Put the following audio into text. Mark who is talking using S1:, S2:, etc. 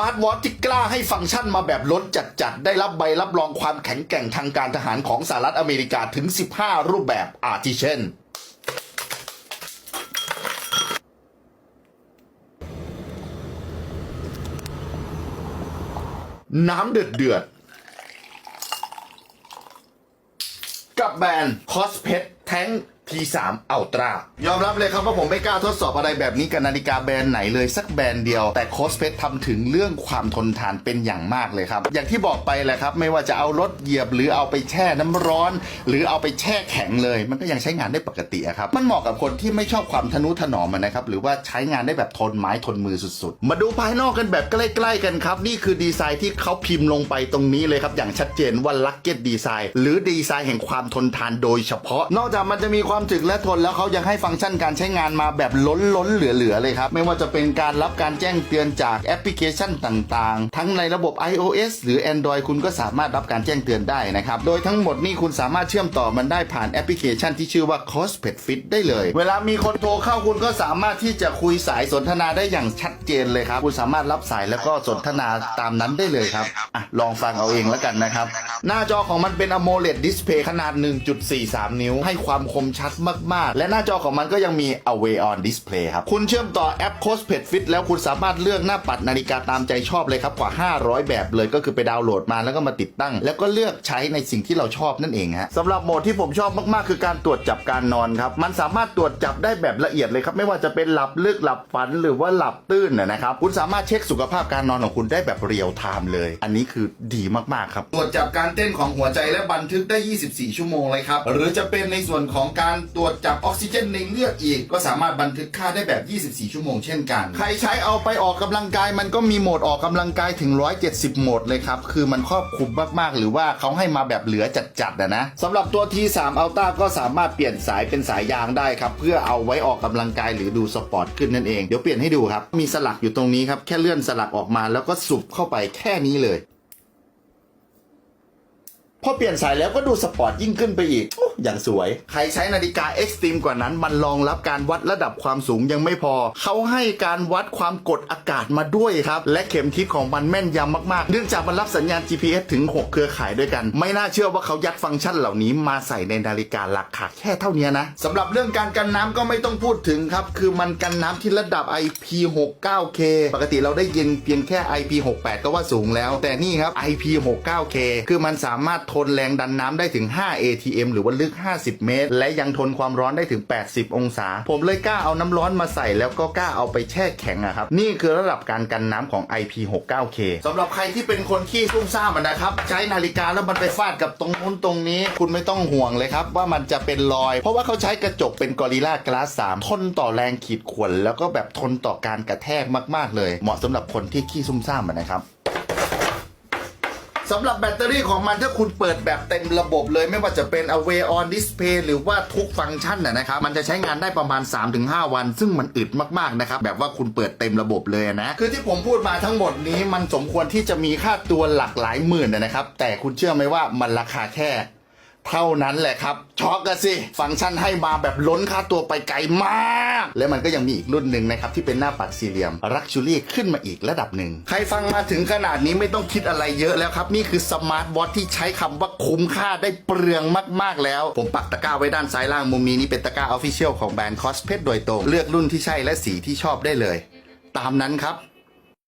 S1: มาร์ทวอทที่กล้าให้ฟังก์ชันมาแบบล้นจัดๆ ได้รับใบรับรองความแข็งแกร่งทางการทหารของสหรัฐอเมริกาถึง 15 รูปแบบอาทิเช่น น้ำเดือดเดือด กับแบรนด์คอสเพทแท้ง T3 Ultra ยอมรับเลยครับว่าผมไม่กล้าทดสอบอะไรแบบนี้กับนาฬิกาแบรนด์ไหนเลยสักแบรนด์เดียว แต่คอสเพททำถึงเรื่องความทนทานเป็นอย่างมากเลยครับ อย่างที่บอกไปแหละครับ ไม่ว่าจะเอารถเหยียบหรือเอาไปแช่น้ำร้อน หรือเอาไปแช่แข็งเลย มันก็ยังใช้งานได้ปกติอะครับ มันเหมาะกับคนที่ไม่ชอบความทนุถนอมอะนะครับหรือว่าใช้งานได้แบบทนไม้ทนมือสุดๆ มาดูภายนอกกันแบบใกล้ๆกันครับนี่คือดีไซน์ที่เขาพิมพ์ลงไปตรงนี้เลยครับอย่างชัดเจนว่าลักเก็ตดีไซน์หรือดีไซน์แห่งความทนทานโดยเฉพาะ นอกจากมันจะมีความถึกและทนแล้วเขายังให้ฟังก์ชันการใช้งานมาแบบล้นล้นเหลือๆเลยครับ ไม่ว่าจะเป็นการรับการแจ้งเตือนจากแอปพลิเคชันต่างๆ ทั้งในระบบ iOS หรือ Android คุณก็สามารถรับการแจ้งเตือนได้นะครับ โดยทั้งหมดนี่คุณสามารถเชื่อมต่อมันได้ผ่านแอปพลิเคชันที่ชื่อว่า Cospet Fit ได้เลย เวลามีคนโทรเข้าคุณก็สามารถที่จะคุยสายสนทนาได้อย่างชัดเจนเลยครับ คุณสามารถรับสายแล้วก็สนทนาตามนั้นได้เลยครับอะลองฟังเอาเองแล้วกันนะครับ หน้าจอของมันเป็น AMOLED Display ขนาด 1.43 นิ้ว ให้ความคมชัดมาก ๆ และหน้าจอของมันก็ยังมี Away on Display ครับ คุณเชื่อมต่อแอป Cospet Fit แล้วคุณสามารถเลือกหน้าปัดนาฬิกาตามใจชอบเลยครับกว่า 500 แบบเลยก็คือไปดาวน์โหลดมาแล้วก็มาติดตั้ง แล้วก็เลือกใช้ในสิ่งที่เราชอบนั่นเองฮะสำหรับโหมดที่ผมชอบมากๆ คือการตรวจจับการนอนครับ มันสามารถตรวจจับได้แบบละเอียดเลยครับ ไม่ว่าจะเป็นหลับลึกหลับฝันหรือว่าหลับตื้นนะนะครับ คุณสามารถเช็คสุขภาพการนอนของคุณได้แบบเรียลไทม์เลย อันนี้คือดีมากๆครับ ตรวจจับการเต้นของหัวใจและบันทึกได้ 24 ชั่วโมงเลยครับ หรือจะเป็นในส่วนของการตรวจจับออกซิเจนในเลือดอีก ก็สามารถบันทึกค่าได้แบบ 24 ชั่วโมงเช่นกัน ใครใช้เอาไปออกกำลังกาย มันก็มีโหมดออกกำลังกายถึง 170 โหมดเลยครับ คือมันครอบคลุมมากๆ หรือว่าเขาให้มาแบบเหลือจัดๆนะนะสำหรับตัว T3 Ultra ก็สามารถเปลี่ยนสายเป็นสายยางได้ครับเพื่อเอาไว้ออกกำลังกายหรือดูสปอร์ตขึ้นนั่นเองเดี๋ยวเปลี่ยนให้ดูครับมีสลักอยู่ตรงนี้ครับแค่เลื่อนสลักออกมาแล้วก็สุบเข้าไปแค่นี้เลย พอเปลี่ยนสายแล้วก็ดูสปอร์ตยิ่งขึ้นไปอีกออย่างสวย ใครใช้นาฬิกาเอ็กซ์ตรีมกว่านั้น มันรองรับการวัดระดับความสูงยังไม่พอ เขาให้การวัดความกดอากาศมาด้วยครับ และเข็มทิศของมันแม่นยำมากๆ เนื่องจากมันรับสัญญาณ GPS ถึง 6 เครือข่ายด้วยกัน ไม่น่าเชื่อว่าเขายัดฟังก์ชันเหล่านี้มาใส่ในนาฬิการาคาแค่เท่านี้นะสำหรับเรื่องการกันน้ำก็ไม่ต้องพูดถึงครับ คือมันกันน้ำที่ระดับ IP69K ปกติเราได้ยินเพียงแค่ IP68 ก็ว่าสูงแล้ว แต่นี่ครับ IP69K คือมันสามารถทนแรงดันน้ำได้ถึง 5 ATM หรือว่าลึก 50 เมตร และยังทนความร้อนได้ถึง 80 องศา ผมเลยกล้าเอาน้ำร้อนมาใส่แล้วก็กล้าเอาไปแช่แข็งอะครับ นี่คือระดับการกันน้ำของ IP69K สำหรับใครที่เป็นคนขี้ซุ่มซ่ามนะครับ ใช้นาฬิกาแล้วมันไปฟาดกับตรงนู้นตรงนี้ คุณไม่ต้องห่วงเลยครับ ว่ามันจะเป็นรอย เพราะว่าเขาใช้กระจกเป็นกอริลลากลาส3ทนต่อแรงขีดข่วนแล้วก็แบบทนต่อการกระแทกมาก ๆ เลย เหมาะสำหรับคนที่ขี้ซุ่มซ่ามนะครับ สำหรับแบตเตอรี่ของมันถ้าคุณเปิดแบบเต็มระบบเลยไม่ว่าจะเป็น Away on Display หรือว่าทุกฟังก์ชันนะนะครับมันจะใช้งานได้ประมาณ 3-5 วัน ซึ่งมันอึดมากๆนะครับแบบว่าคุณเปิดเต็มระบบเลยนะ คือที่ผมพูดมาทั้งหมดนี้มันสมควรที่จะมีค่าตัวหลักหลายหมื่นนะครับแต่คุณเชื่อไหมว่ามันราคาแค่ เท่านั้นแหละครับช็อกกันสิฟังก์ชันให้มาแบบล้นค่าตัวไปไกลมาก และมันก็ยังมีอีกรุ่นหนึ่งนะครับ ที่เป็นหน้าปัดสี่เหลี่ยมรักชูรี่ขึ้นมาอีกระดับหนึ่ง ใครฟังมาถึงขนาดนี้ไม่ต้องคิดอะไรเยอะแล้วครับ นี่คือสมาร์ทวอทที่ใช้คำว่าคุ้มค่าได้เปลืองมากๆแล้ว ผมปักตะกร้าไว้ด้านซ้ายล่างมุมนี้นี่เป็นตะกร้าออฟฟิเชียลของแบรนด์คอสเพ t โดยตรงเลือกรุ่นที่ใช่และสีที่ชอบได้เลย ตามนั้นครับ